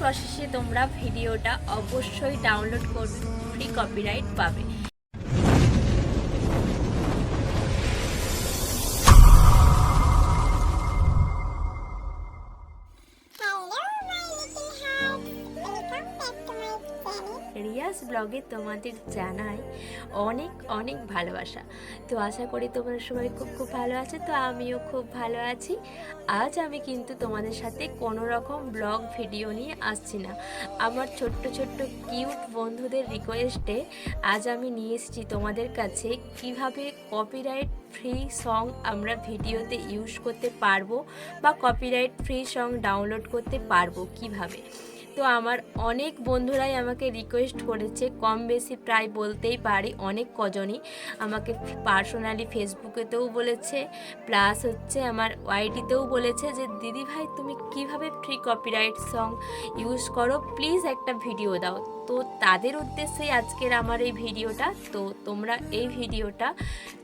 প্রসেসে তোমরা ভিডিওটা অবশ্যই ডাউনলোড করবে ফ্রি কপিরাইট পাবে। ব্লগে তোমাদের জানাই অনেক অনেক ভালোবাসা। তো আশা করি তোমরা সবাই খুব খুব ভালো আছে। তো আমিও খুব ভালো আছি। আজ আমি কিন্তু তোমাদের সাথে কোনো রকম ব্লগ ভিডিও নিয়ে আসছি না। আমার ছোট্ট ছোট্ট কিউট বন্ধুদের রিকোয়েস্টে আজ আমি নিয়ে এসেছি তোমাদের কাছে কীভাবে কপিরাইট ফ্রি সং আমরা ভিডিওতে ইউজ করতে পারব বা কপিরাইট ফ্রি সং ডাউনলোড করতে পারব কীভাবে। তো আমার অনেক বন্ধুরাই আমাকে রিকোয়েস্ট করেছে, কম বেশি প্রায় বলতেই পারি, অনেক কজনই আমাকে পার্সোনালি ফেসবুকেতেও বলেছে প্লাস হচ্ছে আমার ওয়াইটিতেও বলেছে যে, দিদি ভাই, তুমি কীভাবে ফ্রি কপিরাইট সং ইউজ করো? প্লিজ একটা ভিডিও দাও। তো তাদের উদ্দেশ্যে আজকের আমার এই ভিডিওটা। তো তোমরা এই ভিডিওটা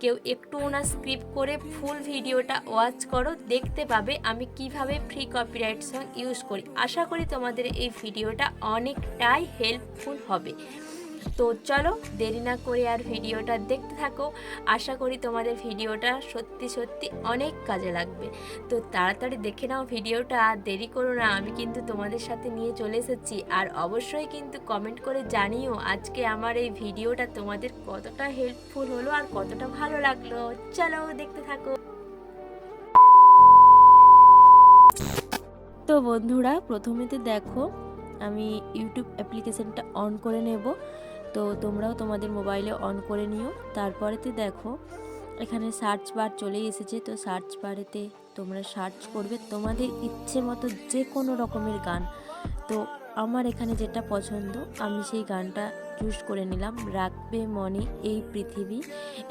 কেউ একটু না স্ক্রিপ করে ফুল ভিডিওটা ওয়াচ করো, দেখতে পাবে আমি কীভাবে ফ্রি কপিরাইট সং ইউজ করি। আশা করি তোমাদের এই ভিডিওটা অনেকটাই হেল্পফুল হবে। তো চলো, দেরি না করে আর ভিডিওটা দেখতে থাকো। আশা করি তোমাদের ভিডিওটা সত্যি সত্যি অনেক কাজে লাগবে। তো তাড়াতাড়ি দেখে নাও ভিডিওটা, আর দেরি করো না, আমি কিন্তু তোমাদের সাথে নিয়ে চলে এসেছি। আর অবশ্যই কিন্তু কমেন্ট করে জানিও আজকে আমার এই ভিডিওটা তোমাদের কতটা হেল্পফুল হলো আর কতটা ভালো লাগল। চলো দেখতে থাকো। তো বন্ধুরা প্রথমেতে দেখো, আমি ইউটিউব অ্যাপ্লিকেশনটা অন করে নেব। তো তোমরাও তোমাদের মোবাইলে অন করে নিও। তারপরেতে দেখো, এখানে সার্চ বার চলেই এসেছে। তো সার্চ বারেতে তোমরা সার্চ করবে তোমাদের ইচ্ছে মতো যে কোনো রকমের গান। তো আমার এখানে যেটা পছন্দ, আমি সেই গানটা চুজ করে নিলাম। রাখবে মনে এই পৃথিবী,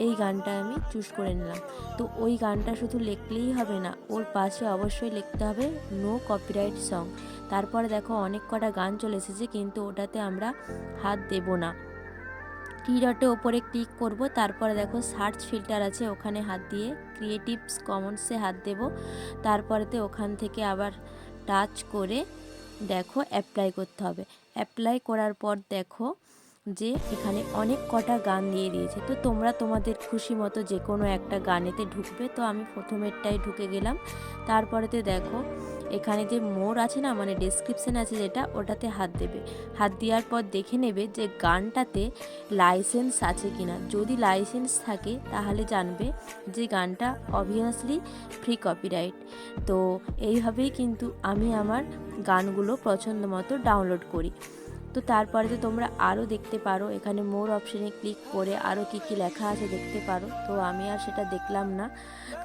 এই গানটা আমি চুজ করে নিলাম। তো ওই গানটা শুধু লিখলেই হবে না, ওর পাশে অবশ্যই লিখতে হবে নো কপিরাইট সং তারপরে দেখো অনেক কটা গান চলে এসেছে, কিন্তু ওটাতে আমরা হাত দেব না। ডটে ওপরে ক্লিক করব, তারপরে দেখো সার্চ ফিল্টার আছে, ওখানে হাত দিয়ে ক্রিয়েটিভস কমন্সে হাত দেব, তারপরেতে ওখান থেকে আবার টাচ করে দেখো অ্যাপ্লাই করতে হবে। অ্যাপ্লাই করার পর দেখো যে এখানে অনেক কটা গান দিয়ে দিয়েছে, তো তোমরা তোমাদের খুশি মতো যে কোনো একটা গানেতে ঢুকবে, তো আমি প্রথমেরটাই ঢুকে গেলাম, তারপরেতে দেখো এখানে যে মোড় আছে না মানে ডেসক্রিপশান আছে যেটা, ওটাতে হাত দেবে। হাত দেওয়ার পর দেখে নেবে যে গানটাতে লাইসেন্স আছে কি না যদি লাইসেন্স থাকে, তাহলে জানবে যে গানটা অবভিয়াসলি ফ্রি কপিরাইট তো এইভাবেই কিন্তু আমি আমার গানগুলো পছন্দ মতো ডাউনলোড করি। তো তারপরে তো তোমরা আরও দেখতে পারো। এখানে মোর অপশানে ক্লিক করে আরও কী কী লেখা আছে দেখতে পারো। তো আমি আর সেটা দেখলাম না।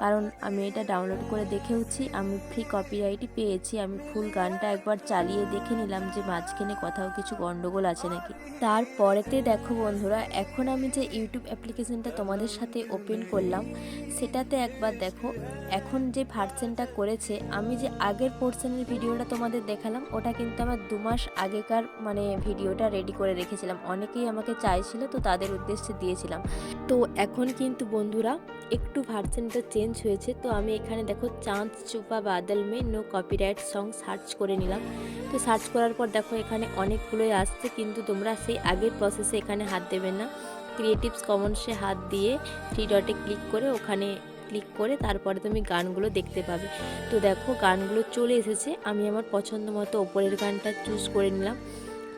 কারণ আমি এটা ডাউনলোড করে দেখেওছি আমি ফ্রি কপিরাইটই পেয়েছি। আমি ফুল গানটা একবার চালিয়ে দেখে নিলাম যে মাঝখানে কোথাও কিছু গন্ডগোল আছে নাকি। তারপরেতে দেখো বন্ধুরা, এখন আমি যে ইউটিউব অ্যাপ্লিকেশনটা তোমাদের সাথে ওপেন করলাম, সেটাতে একবার দেখো। এখন যে ভার্সেনটা করেছে, আমি যে আগের পোর্শনের ভিডিওটা তোমাদের দেখালাম, ওটা কিন্তু আমার দু মাস আগেকার মানে ভিডিওটা রেডি করে রেখেছিলাম। অনেকেই আমাকে চাইছিল, তো তাদের উদ্দেশ্যে দিয়েছিলাম। তো এখন কিন্তু বন্ধুরা, একটু ভার্সেনটা চেঞ্জ হয়েছে। তো আমি এখানে দেখো, চাঁদ, চুপা, বাদল মে নো কপিরাইট সং সার্চ করে নিলাম। তো সার্চ করার পর দেখো, এখানে অনেকগুলোই আসছে। কিন্তু তোমরা সেই আগের প্রসেসে এখানে হাত দেবে না। ক্রিয়েটিভস কমন্সে হাত দিয়ে থ্রি ডটে ক্লিক করে ওখানে ক্লিক করে তারপরে তুমি গানগুলো দেখতে পাবে। তো দেখো, গানগুলো চলে এসেছে। আমি আমার পছন্দ মতো ওপরের গানটা চুজ করে নিলাম।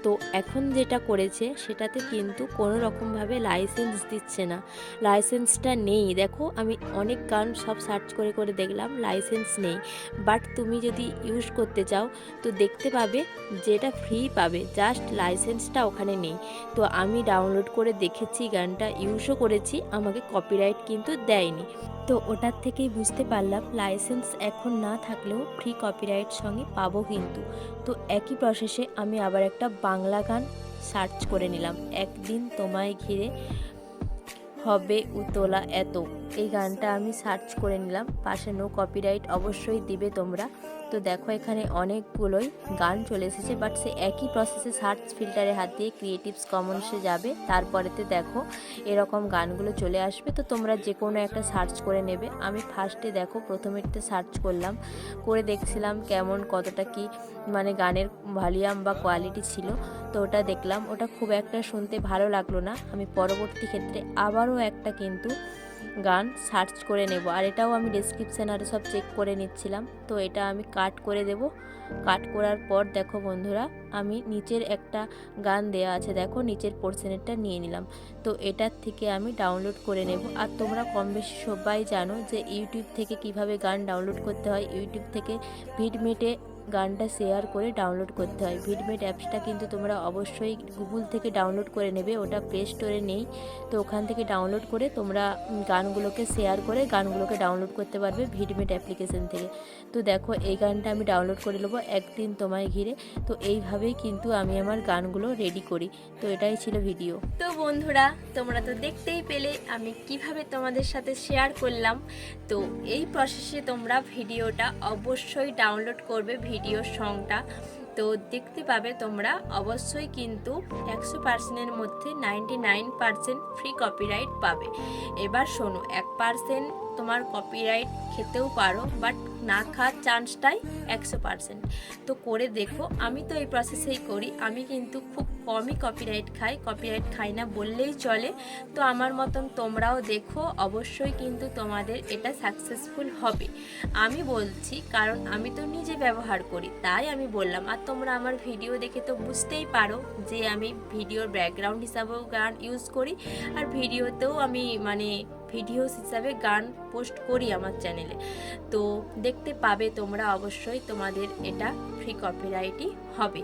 তো এখন যেটা করেছে, সেটাতে কিন্তু কোনো রকমভাবে লাইসেন্স দিচ্ছে না। লাইসেন্সটা নেই। দেখো, আমি অনেক গান সব সার্চ করে করে দেখলাম লাইসেন্স নেই। বাট তুমি যদি ইউজ করতে চাও, তো দেখতে পাবে যেটা ফ্রি পাবে জাস্ট লাইসেন্সটা ওখানে নেই। তো আমি ডাউনলোড করে দেখেছি গানটা ইউজও করেছি, আমাকে কপিরাইট কিন্তু দেয়নি। তো ওটার থেকেই বুঝতে পারলাম লাইসেন্স এখন না থাকলেও ফ্রি কপিরাইট সঙ্গে পাবো কিন্তু। তো একই প্রসেসে আমি আবার একটা বাংলা গান সার্চ করে নিলাম। একদিন তোমায় ঘিরে হবে উতলা এত। এই গানটা আমি সার্চ করে নিলাম। পাশে নো কপিরাইট অবশ্যই দিবে তোমরা। তো দেখো এখানে অনেকগুলোই গান চলে এসেছে বাট সে একই প্রসেসে সার্চ ফিল্টারে হাত দিয়ে ক্রিয়েটিভস কমন্সে যাবে। তারপরেতে দেখো এরকম গানগুলো চলে আসবে। তো তোমরা যে কোনো একটা সার্চ করে নেবে। আমি ফার্স্টে দেখো প্রথমেরতে সার্চ করলাম, করে দেখছিলাম কেমন কতটা কি মানে গানের ভলিউম বা কোয়ালিটি ছিল। তো ওটা দেখলাম, ওটা খুব একটা শুনতে ভালো লাগল না। আমি পরবর্তী ক্ষেত্রে আবারও একটা কিন্তু গান সার্চ করে নেব। আর এটাও আমি ডিসক্রিপশান আর সব চেক করে নিচ্ছিলাম। তো এটা আমি কাট করে দেব। কাট করার পর দেখো বন্ধুরা, আমি নিচের একটা গান দেয়া আছে। দেখো নিচের পোর্শনেরটা নিয়ে নিলাম। তো এটার থেকে আমি ডাউনলোড করে নেব। আর তোমরা কম বেশি সবাই জানো যে ইউটিউব থেকে কীভাবে গান ডাউনলোড করতে হয়। ইউটিউব থেকে ভিডমেটে গানটা শেয়ার করে ডাউনলোড করতে হয়। ভিডমেট অ্যাপসটা কিন্তু তোমরা অবশ্যই গুগল থেকে ডাউনলোড করে নেবে, ওটা প্লে স্টোরে নেই। তো ওখান থেকে ডাউনলোড করে তোমরা গানগুলোকে শেয়ার করে গানগুলোকে ডাউনলোড করতে পারবে ভিডমেট অ্যাপ্লিকেশন থেকে। তো দেখো, এই গানটা আমি ডাউনলোড করে নেব একদিন তোমায় ঘিরে। তো এইভাবেই কিন্তু আমি আমার গানগুলো রেডি করি। তো এটাই ছিল ভিডিও তো বন্ধুরা, তোমরা তো দেখতেই পেলে আমি কীভাবে তোমাদের সাথে শেয়ার করলাম। তো এই প্রসেসে তোমরা ভিডিওটা অবশ্যই ডাউনলোড করবে। ভিডিওর সংটা। তো দেখতে পাবে তোমরা, অবশ্যই কিন্তু একশো পার্সেন্টের মধ্যে ninety nine percent free copyright পাবে। এবার শোনো, এক পার্সেন্ট তোমার কপিরাইট খেতেও পারো বাট না খাওয়ার চান্সটাই একশো পার্সেন্ট তো করে দেখো, আমি তো এই প্রসেসেই করি। আমি কিন্তু খুব কমই কপিরাইট খাই কপিরাইট খাই না বললেই চলে। তো আমার মতন তোমরাও দেখো, অবশ্যই কিন্তু তোমাদের এটা সাকসেসফুল হবে। আমি বলছি, কারণ আমি তো নিজে ব্যবহার করি, তাই আমি বললাম। আর তোমরা আমার ভিডিও দেখে তো বুঝতেই পারো যে আমি ভিডিওর ব্যাকগ্রাউন্ড হিসাবেও গান ইউজ করি। আর ভিডিওতেও আমি মানে ভিডিওস হিসাবে গান পোস্ট করি আমার চ্যানেলে। তো দেখতে পাবে তোমরা অবশ্যই তোমাদের এটা ফ্রি কপিরাইটই হবে।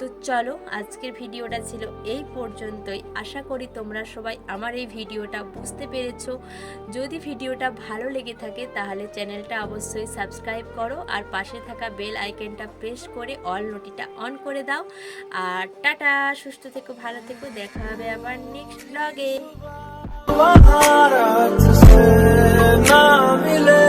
তো চলো আজকের ভিডিওটা ছিল এই পর্যন্তই। আশা করি তোমরা সবাই আমার এই ভিডিওটা বুঝতে পেরেছ। যদি ভিডিওটা ভালো লেগে থাকে তাহলে চ্যানেলটা অবশ্যই সাবস্ক্রাইব করো আর পাশে থাকা বেল আইকনটা প্রেস করে অল নোটিটা অন করে দাও। আর টাটা, সুস্থ থেকো, ভালো থেকো। দেখা হবে আবার নেক্সট ব্লগে Baharat se na mile